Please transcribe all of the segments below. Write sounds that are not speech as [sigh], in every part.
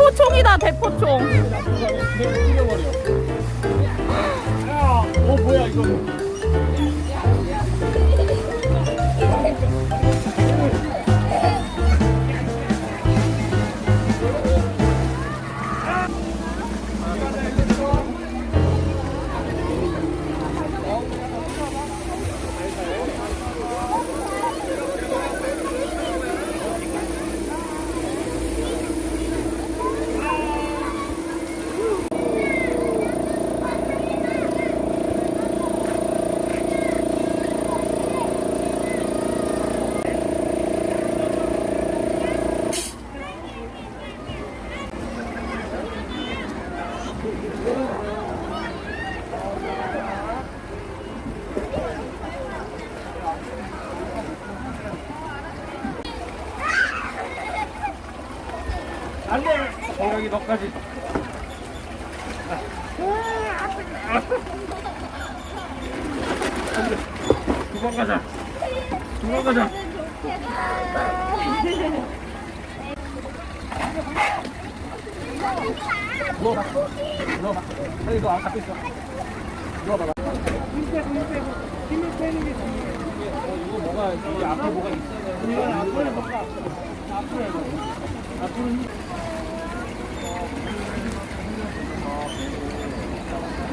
대포총이다 대포총. 야, 어 뭐야 이거? 너까지. 도망가자. 도망가자. 여기 너 갖고 있어. 어, 이거 뭐가 이 앞에 뭐가 있어야 돼. 이건 앞으로 앞으로. 앞으로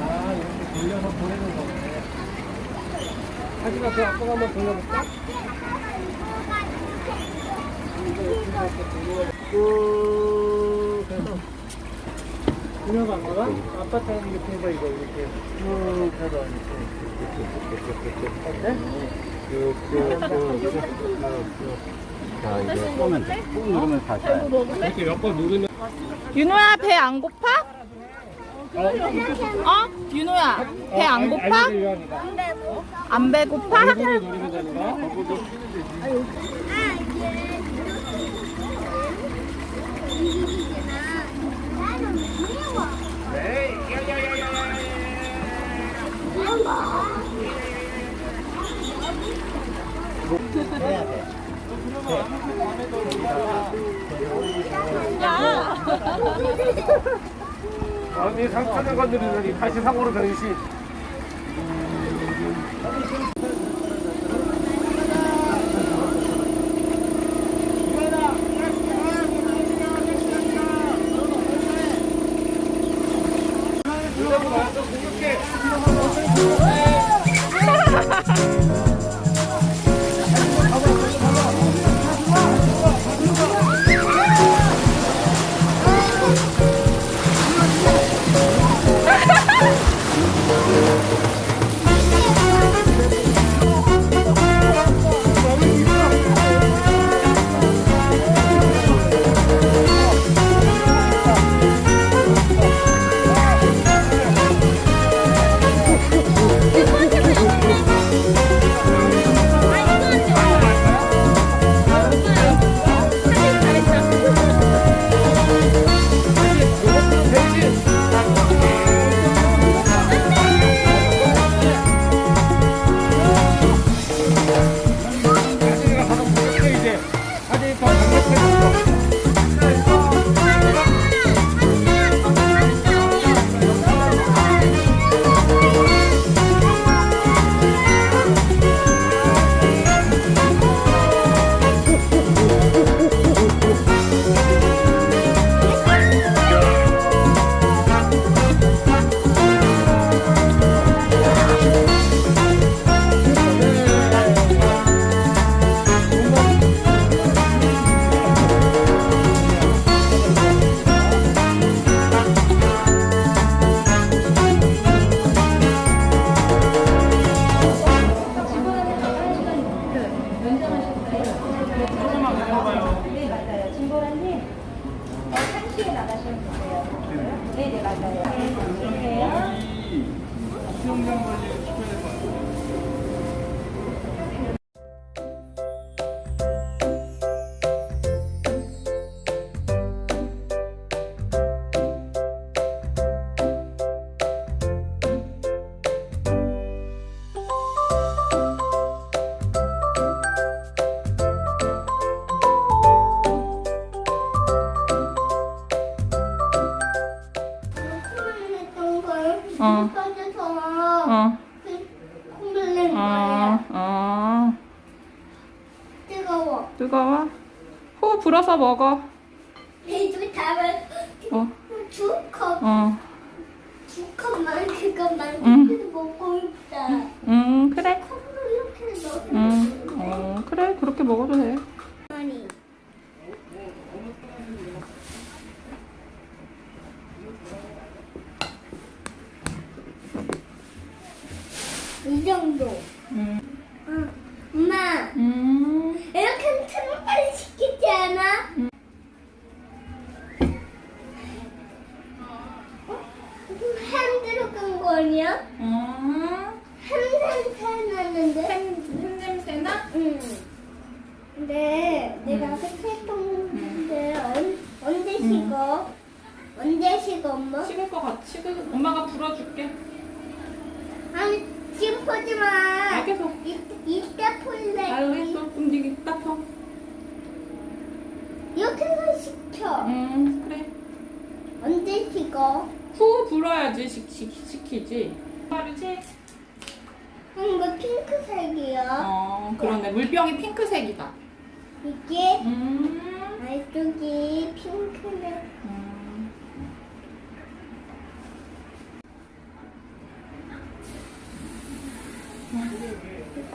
아 이렇게 돌려서 보내는 거네. 하지마 그 앞으로 한번 돌려볼까? 쭉 해서 들어간 거가 아파트 이렇게 해봐 이거 이렇게 쭉 해서 이렇게 어때? 자 이제 쏘면 돼. 꾹 누르면 다시. 이렇게 몇 번 누르면 윤호야 배 안 고파? 어? 윤호야 배 안 고파? 안 배고파? 얼굴을 되는 거 사람들이 83호로 변신. 공격해! 이쪽에 나가시면 되세요. 네, 네, 맞아요. 네. 수영장 관리 음. 걸 어. 어. 어. 어. 뜨거워. 뜨거워? 호 불어서 먹어. 배도 잡을 어. 두 컵, 어. 두 컵만 그것만 응. 먹고 있다. 음, 그래. 컵으로 이렇게 넣어. 음. 어, 그래. 그렇게 먹어도 돼. 아니. 이 정도. 음. 응. 엄마, 음. 이렇게 빨리 시키지 않아? 어? 햄 들어간 거 아니야? 어. 햄 냄새 나는데? 햄 냄새나? 응. 근데 내가 세통인데 언, 언제 식어? 언제 식어 엄마? 식을 것 같아. 식을 엄마가 불어줄게. 아니 지금 보지 마. 알겠어. 이, 이때 풀래. 알겠어. 움직이 딱 펴. 이렇게 해서 식혀. 음, 그래. 언제 식어? 후 불어야지 식, 식, 식히지. 빠르지? 응, 이거 핑크색이야. 어, 그러네. 물병이 핑크색이다. 이게 음. 안쪽이 핑크색. 음.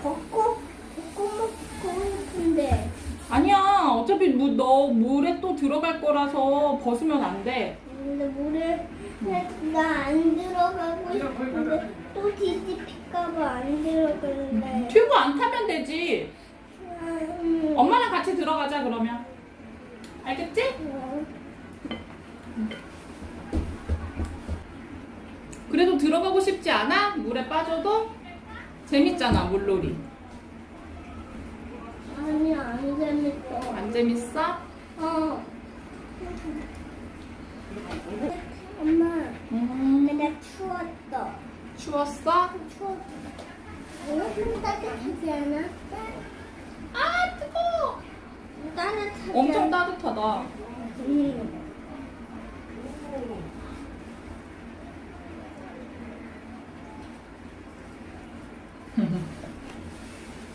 걷고 걷고 먹고 싶은데. 아니야. 어차피 무, 너 물에 또 들어갈 거라서 벗으면 안 돼. 근데 물에 나안 들어가고 싶은데 또 뒤집힐까봐 안 들어가는데. 튜브 안 타면 되지. 음. 엄마랑 같이 들어가자 그러면. 알겠지? 어. 그래도 들어가고 싶지 않아? 물에 빠져도? 재밌잖아, 물놀이. 아니 안 재밌어. 안 재밌어? 어. 엄마, 음. 내가 추웠어. 추웠어? 추웠어. 이거 따뜻하지 않아? 아, 뜨거워. 따뜻하지 엄청? 따뜻하다. 응.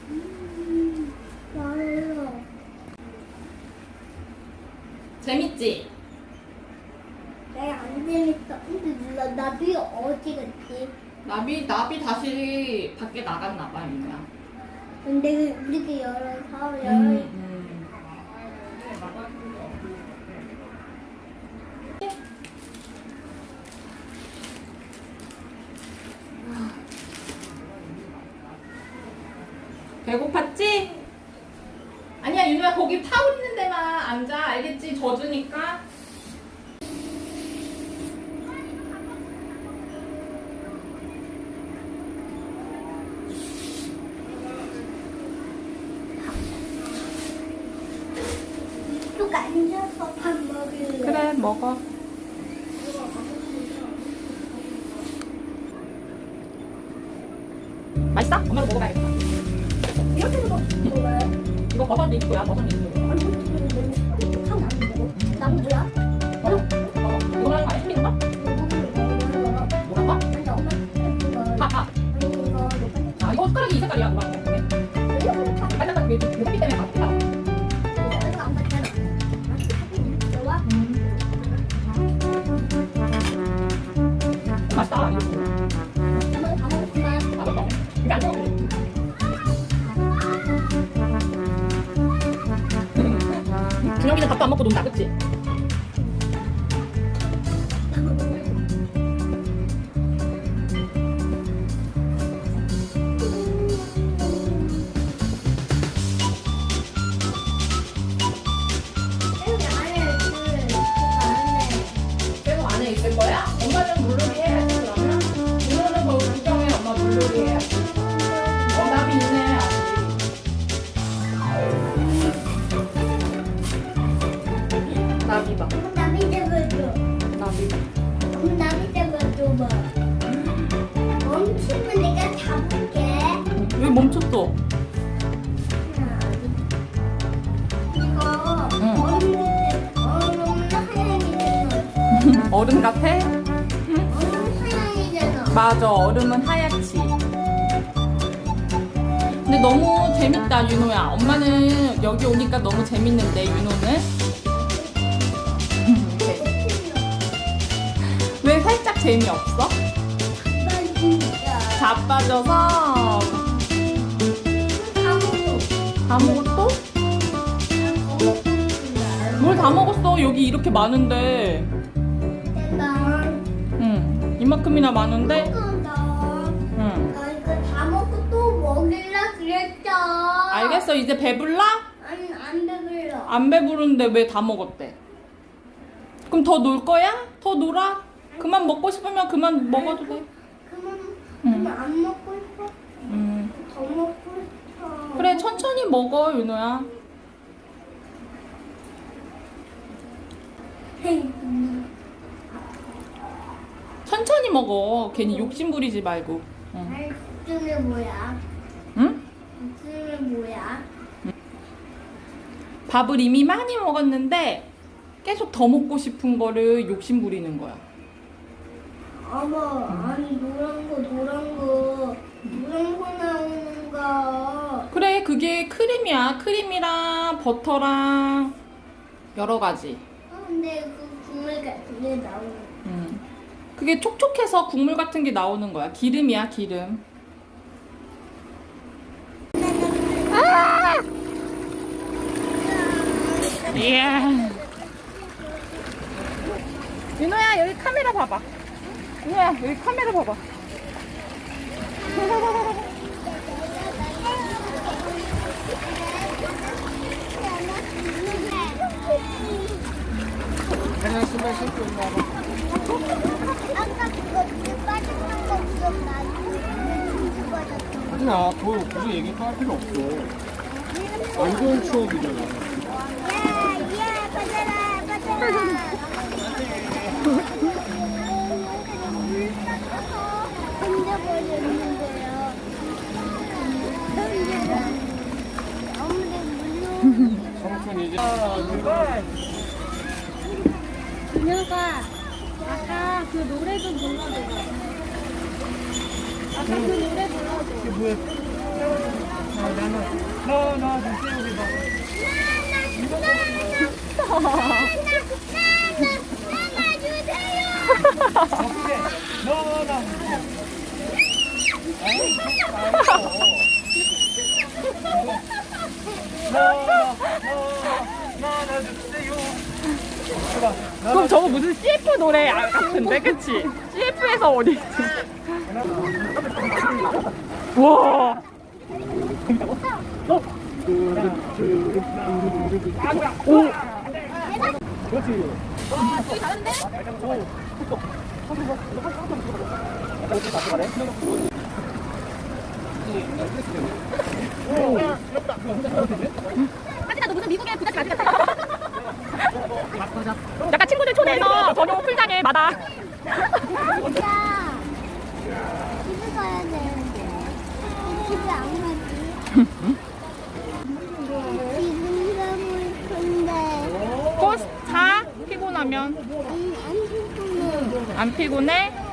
음, 맛있어. 재밌지? 내가 안 재밌어. 근데 나, 나비 어디 갔지? 나비, 나비 다시 밖에 나갔나 봐, 이거야. 근데 우리가 열어서 열. 음. 배고팠지? 아니야, 윤우야, 거기 타올 있는 데만 앉아. 알겠지? 젖으니까. 쭉 앉아서 밥 먹을래. 그래, 먹어. 맛있어? 엄마도 먹어봐야겠다. 이렇게 먹어요. 이거 버섯 링크야, 버섯 링크. 아 맞아 얼음은 하얗지. 근데 너무 재밌다 윤호야. 엄마는 여기 오니까 너무 재밌는데 윤호는? [laughs] 왜 살짝 재미없어? 자빠져서. 다 먹었어? 뭘 다 먹었어? 여기 이렇게 많은데 이만큼이나 많은데 먹었다. 응나 이거 다 먹고 또 먹일라 그랬죠. 알겠어 이제 배불러? 아니 안 배불러. 안 배부른데 왜 다 먹었대? 그럼 더 놀 거야? 더 놀아? 그만 먹고 싶으면 그만 먹어도 돼. 그만 응. 그만 안 먹고 싶어. 음. 더 먹고 싶어. 그래 천천히 먹어 윤호야. 천천히 먹어. 괜히 욕심 부리지 말고. 응? 아이 국수는 뭐야? 응? 국수는 뭐야? 밥을 이미 많이 먹었는데 계속 더 먹고 싶은 거를 욕심 부리는 거야. 어머 아니 노란 거 노란 거 노란 거 나오는 거. 그래 그게 크림이야. 크림이랑 버터랑 여러 가지. 어, 근데 그 국물 같은 게 나오는. 음. 그게 촉촉해서 국물 같은 게 나오는 거야. 기름이야, 기름. 이야. 윤호야, 여기 카메라 봐봐. 윤호야, 여기 카메라 봐봐. 그냥 신발 신고. 아까 그거 물 빠졌던 거 기억나? 물 빠졌던 거. 아니야, 더 굳이 얘기 할 필요 없어. 안 좋은 추억이잖아. 야, 야, 빠져라, 빠져라. 물 빠져서 던져버렸는데요. 던져버렸는데. 아무데 물로. 청춘 이제. 아, 그녀가 아까 그 노래 좀 불러줘. 아까 그 노래 불러줘. 뭐야? 아, 나는, 나, 나, 좀 띄우기 봐. 어떻게? 너, 나. 아이, 나, 나, 나, 나 주세요. 나, 그럼 저거 무슨 CF 노래 같은데, 그치? CF에서 어디 있지? 와. 오. 그렇지. 하진아 너 무슨 미국의 부잣집 아저씨 같아 약간 친구들 초대해서 저녁 풀장에 마다 진짜 집에 가야 되는데 집에 안 가지? 지금 가볼 건데 꽃자 피곤하면 안, 안 피곤해 안 피곤해?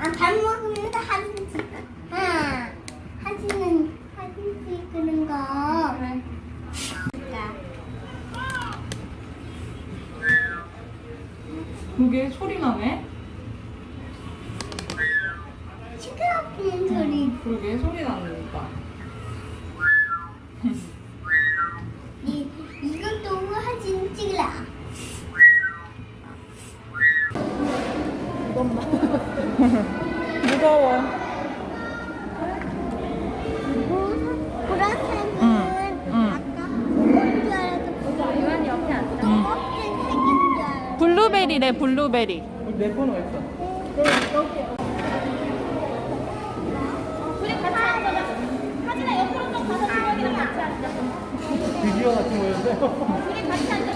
아, 밥 먹으면서 사진 찍 아, 사진은 사진 찍는 거 그래 그게 소리 나네? 블루베리래 블루베리. 내왜 있어? 우리 같이 앉아. 하진아 옆으로 좀 가서 주먹이랑 같이 앉아. 드디어 같이 모였어요. 우리 같이 앉아.